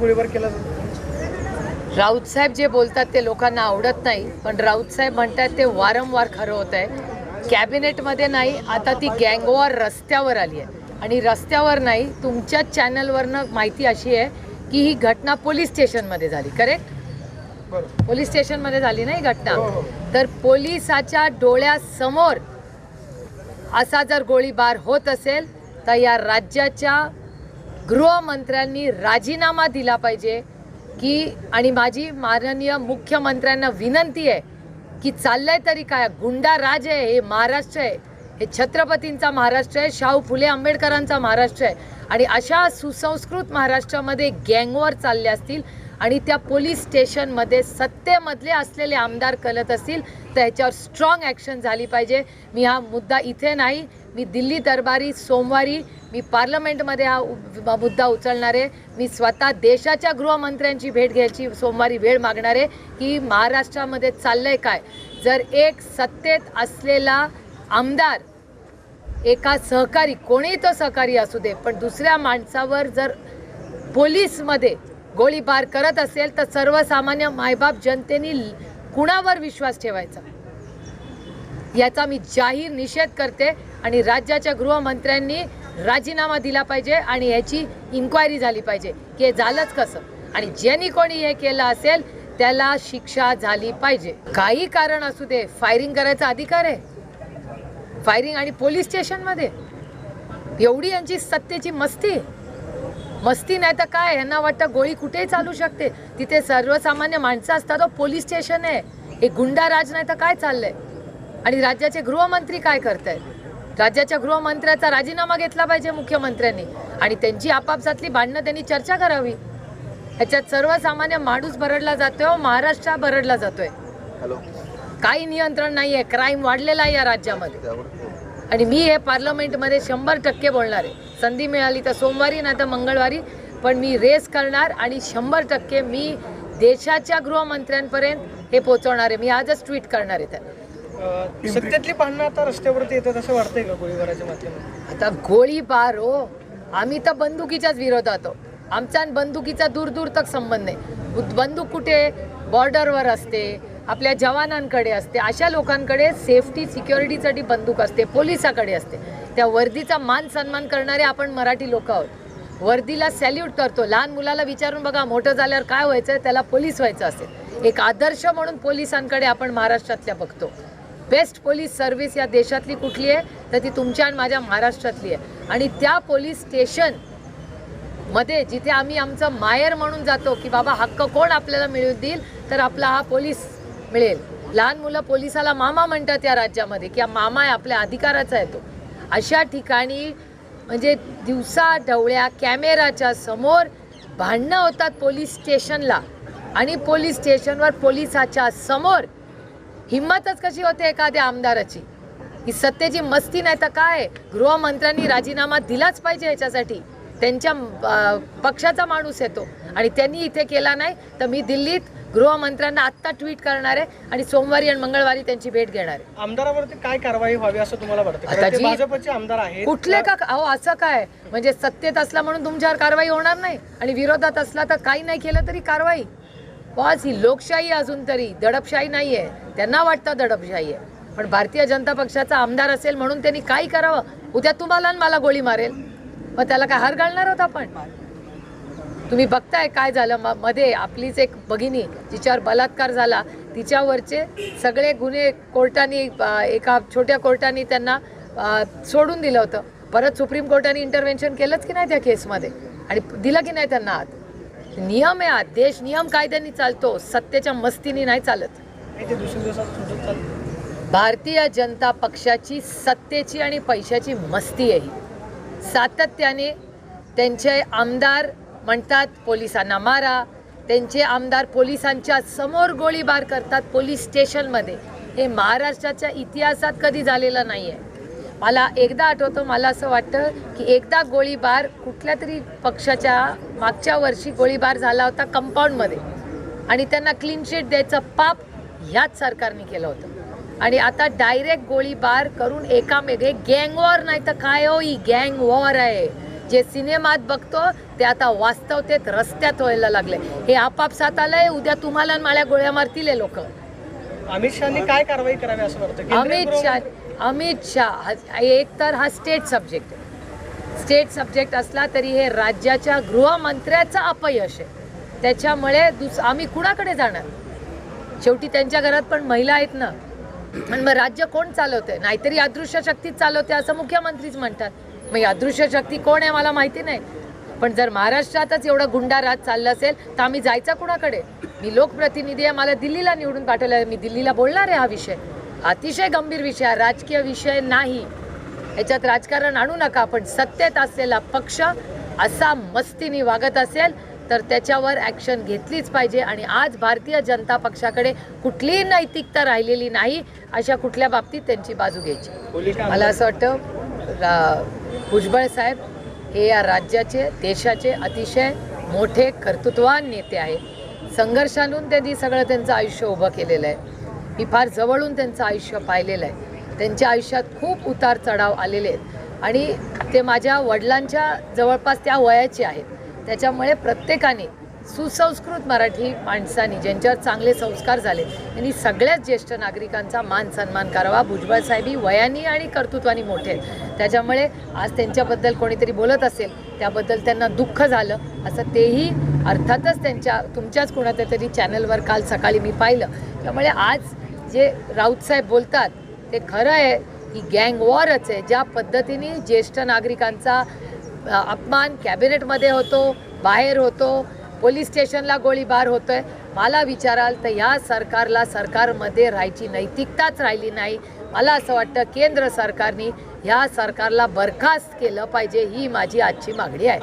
गोळीबार केला जातो. राऊत साहेब जे बोलतात ते लोकांना आवडत नाही पण राऊत साहेब म्हणतात ते वारंवार खरं होत आहे. कॅबिनेटमध्ये नाही आता ती गँगवॉर रस्त्यावर आली आहे. आणि रस्त्यावर नाही तुमच्याच चॅनलवरनं माहिती अशी आहे की ही घटना पोलीस स्टेशनमध्ये झाली करेक्ट पोलीस स्टेशनमध्ये झाली नाही घटना? हो, हो. तर पोलिसाच्या डोळ्यासमोर असा जर गोळीबार होत असेल तर या राज्याच्या गृहमंत्र्यांनी राजीनामा दिला पाहिजे की आणि माझी माननीय मुख्यमंत्र्यांना विनंती आहे की चाललंय तरी काय? गुंडा राज आहे हे महाराष्ट्र आहे. हे छत्रपतींचा महाराष्ट्र आहे शाहू फुले आंबेडकरांचा महाराष्ट्र आहे. आणि अशा सुसंस्कृत महाराष्ट्रामध्ये गँगवर चालले असतील आणि त्या पोलीस स्टेशनमध्ये सत्तेमधले असलेले आमदार कलत असतील तर ह्याच्यावर स्ट्रॉंग ॲक्शन झाली पाहिजे. मी हा मुद्दा इथे नाही मी दिल्ली दरबारी सोमवारी मी पार्लमेंटमध्ये हा मुद्दा उचलणार आहे. मी स्वतः देशाच्या गृहमंत्र्यांची भेट घ्यायची सोमवारी वेळ मागणार आहे की महाराष्ट्रामध्ये चाललंय काय. जर एक सत्तेत असलेला आमदार एका सहकारी कोणीही तो सहकारी असू दे पण दुसऱ्या माणसावर जर पोलीसमध्ये गोळीबार करत असेल तर सर्वसामान्य मायबाप जनतेने कुणावर विश्वास ठेवायचा? याचा मी जाहीर निषेध करते. आणि राज्याच्या गृहमंत्र्यांनी राजीनामा दिला पाहिजे आणि याची इन्क्वायरी झाली पाहिजे की हे झालंच कसं? आणि ज्यांनी कोणी हे केलं असेल त्याला शिक्षा झाली पाहिजे. काही कारण असू दे फायरिंग करायचा अधिकार आहे. फायरिंग आणि पोलीस स्टेशनमध्ये एवढी यांची सत्तेची मस्ती. मस्ती नाही तर काय? यांना वाटतं गोळी कुठेही चालू शकते. तिथे सर्वसामान्य माणसं असतात पोलीस स्टेशन आहे. हे गुंडा राज नाही तर काय चाललंय? आणि राज्याचे गृहमंत्री काय करतायत? राज्याच्या गृहमंत्र्याचा राजीनामा घेतला पाहिजे मुख्यमंत्र्यांनी. आणि त्यांची आपापसातली भांडणं त्यांनी चर्चा करावी. ह्याच्यात सर्वसामान्य माणूस भरडला जातोय महाराष्ट्र भरडला जातोय. हॅलो. काही नियंत्रण नाही आहे क्राईम वाढलेला आहे या राज्यामध्ये. आणि मी हे पार्लमेंटमध्ये शंभर टक्के बोलणार आहे. संधी मिळाली तर सोमवारी नाही तर मंगळवारी. पण मी रेस करणार आणि शंभर टक्के मी देशाच्या गृहमंत्र्यांपर्यंत हे पोहोचवणार आहे. मी आजच ट्विट करणार आहे त्याला सत्यातली पाहणं आता रस्त्यावरती येतात असं वाटतंय का गोळीबाराच्या माध्यमातून? आता गोळीबार हो. आम्ही तर बंदुकीच्याच विरोधात हो आमचा आणि बंदुकीचा दूर दूर तक संबंध नाही. बंदूक कुठे? बॉर्डरवर असते आपल्या जवानांकडे असते अशा लोकांकडे सेफ्टी सिक्युरिटीसाठी बंदूक असते पोलिसाकडे असते. त्या वर्दीचा मान सन्मान करणारे आपण मराठी लोक आहोत. वर्दीला सॅल्यूट करतो. लहान मुलाला विचारून बघा मोठं झाल्यावर काय व्हायचं? त्याला पोलीस व्हायचं असेल. एक आदर्श म्हणून पोलिसांकडे आपण महाराष्ट्रातल्या बघतो. बेस्ट पोलीस सर्व्हिस या देशातली कुठली आहे? तर ती तुमच्या आणि माझ्या महाराष्ट्रातली आहे. आणि त्या पोलीस स्टेशनमध्ये जिथे आम्ही आमचं मायर म्हणून जातो की बाबा हक्क कोण आपल्याला मिळून देईल तर आपला हा पोलीस मिळेल. लहान मुलं पोलिसाला मामा म्हणतात या राज्यामध्ये की हा मामा आहे आपल्या अधिकाराचा आहे तो. अशा ठिकाणी म्हणजे दिवसा ढवळ्या कॅमेराच्या समोर भांडणं होतात पोलीस स्टेशनला. आणि पोलीस स्टेशनवर पोलिसाच्या समोर हिंमतच कशी होते एखाद्या आमदाराची? ही सत्तेची मस्ती नाही तर काय? गृहमंत्र्यांनी राजीनामा दिलाच पाहिजे याच्यासाठी. त्यांच्या पक्षाचा माणूस येतो आणि त्यांनी इथे केला नाही तर मी दिल्लीत गृहमंत्र्यांना आत्ता ट्विट करणार आहे आणि सोमवारी आणि मंगळवारी त्यांची भेट घेणार आहे. आमदारावरती काय कारवाई व्हावी असं तुम्हाला वाटतं? भाजपचे आमदार आहेत कुठले का अहो असं काय? म्हणजे सत्तेत असला म्हणून तुमच्यावर कारवाई होणार नाही आणि विरोधात असला तर काही नाही केलं तरी कारवाई. बॉस ही लोकशाही अजून तरी दडपशाही नाही आहे त्यांना वाटतं दडपशाही आहे पण भारतीय जनता पक्षाचा आमदार असेल म्हणून त्यांनी काय करावं. उद्या तुम्हाला आणि मला गोळी मारेल. मग त्याला काय हार घालणार होत आपण? तुम्ही बघताय काय झालं. म- मध्ये आपलीच एक भगिनी जिच्यावर बलात्कार झाला तिच्यावरचे सगळे गुन्हे कोर्टाने एका छोट्या कोर्टाने त्यांना सोडून दिलं होतं. परत सुप्रीम कोर्टाने इंटरव्हेन्शन केलंच की नाही त्या केसमध्ये आणि दिलं की नाही त्यांना आत? नियम आहे देश नियम कायद्याने चालतो. सत्तेच्या मस्तीने नाही चालत. भारतीय जनता पक्षाची सत्तेची आणि पैशाची मस्ती आहे सातत्याने त्यांचे आमदार म्हणतात पोलिसांना मारा. त्यांचे आमदार पोलिसांच्या समोर गोळीबार करतात पोलीस स्टेशनमध्ये. हे महाराष्ट्राच्या इतिहासात कधी झालेलं नाही आहे मला एकदा आठवतं मला असं वाटतं की एकदा गोळीबार कुठल्या तरी पक्षाच्या मागच्या वर्षी गोळीबार झाला होता कंपाऊंडमध्ये. आणि त्यांना क्लीन शीट द्यायचं पाप ह्याच सरकारने केलं होतं. आणि आता डायरेक्ट गोळीबार करून एकामेक गँग वॉर नाही तर काय हो ही गँग वॉर आहे. जे सिनेमात बघतो ते आता वास्तवतेत रस्त्यात व्हायला लागले. हे आपापसात आलंय उद्या तुम्हाला आणि माळ्या गोळ्या मारतील लोक. अमित शहानी काय कारवाई करावी असं वाटतं? अमित शाह अमित शाह एक तर हा स्टेट सब्जेक्ट आहे. स्टेट सब्जेक्ट असला तरी हे राज्याच्या गृहमंत्र्याचं अपयश आहे. त्याच्यामुळे दुस आम्ही कुणाकडे जाणार? शेवटी त्यांच्या घरात पण महिला आहेत ना. आणि मग राज्य कोण चालवते नाहीतरी अदृश्य शक्तीच चालवते असं मुख्यमंत्रीच म्हणतात. मग अदृश्य शक्ती कोण आहे मला माहिती नाही. पण जर महाराष्ट्रातच एवढं गुंडा राज चाललं असेल तर आम्ही जायचं कुणाकडे? मी लोकप्रतिनिधी आहे मला दिल्लीला निवडून पाठवलं आहे मी दिल्लीला बोलणार आहे हा विषय. अतिशय गंभीर विषय राजकीय विषय नाही. याच्यात राजकारण आणू नका पण सत्तेत असलेला पक्ष असा मस्तीने वागत असेल तर त्याच्यावर ॲक्शन घेतलीच पाहिजे. आणि आज भारतीय जनता पक्षाकडे कुठलीही नैतिकता राहिलेली नाही अशा कुठल्या बाबतीत त्यांची बाजू घ्यायची. मला असं वाटतं भुजबळ साहेब हे या राज्याचे देशाचे अतिशय मोठे कर्तृत्वान नेते आहेत. संघर्षातून त्यांनी सगळं त्यांचं आयुष्य उभं केलेलं आहे. मी फार जवळून त्यांचं आयुष्य पाहिलेलं आहे. त्यांच्या आयुष्यात खूप उतार चढाव आलेले आहेत. आणि ते माझ्या वडिलांच्या जवळपास त्या वयाचे आहेत. त्याच्यामुळे प्रत्येकाने सुसंस्कृत मराठी माणसांनी ज्यांच्यावर चांगले संस्कार झाले त्यांनी सगळ्याच ज्येष्ठ नागरिकांचा मान सन्मान करावा. भुजबळ साहेबी वयानी आणि कर्तृत्वानी मोठे आहेत. त्याच्यामुळे आज त्यांच्याबद्दल कोणीतरी बोलत असेल त्याबद्दल त्यांना दुःख झालं असं तेही अर्थातच त्यांच्या तुमच्याच कोणाच्या तरी चॅनलवर काल सकाळी मी पाहिलं. त्यामुळे आज जे राऊतसाहेब बोलतात ते खरं आहे ही गँग वॉरच आहे. ज्या पद्धतीने ज्येष्ठ नागरिकांचा अपमान कॅबिनेटमध्ये होतो बाहेर होतो पोलीस स्टेशनला गोळीबार होतो आहे मला विचाराल तर ह्या सरकारला सरकारमध्ये राहायची नैतिकताच राहिली नाही. मला असं वाटतं केंद्र सरकारने ह्या सरकारला बरखास्त केलं पाहिजे ही माझी आजची मागणी आहे.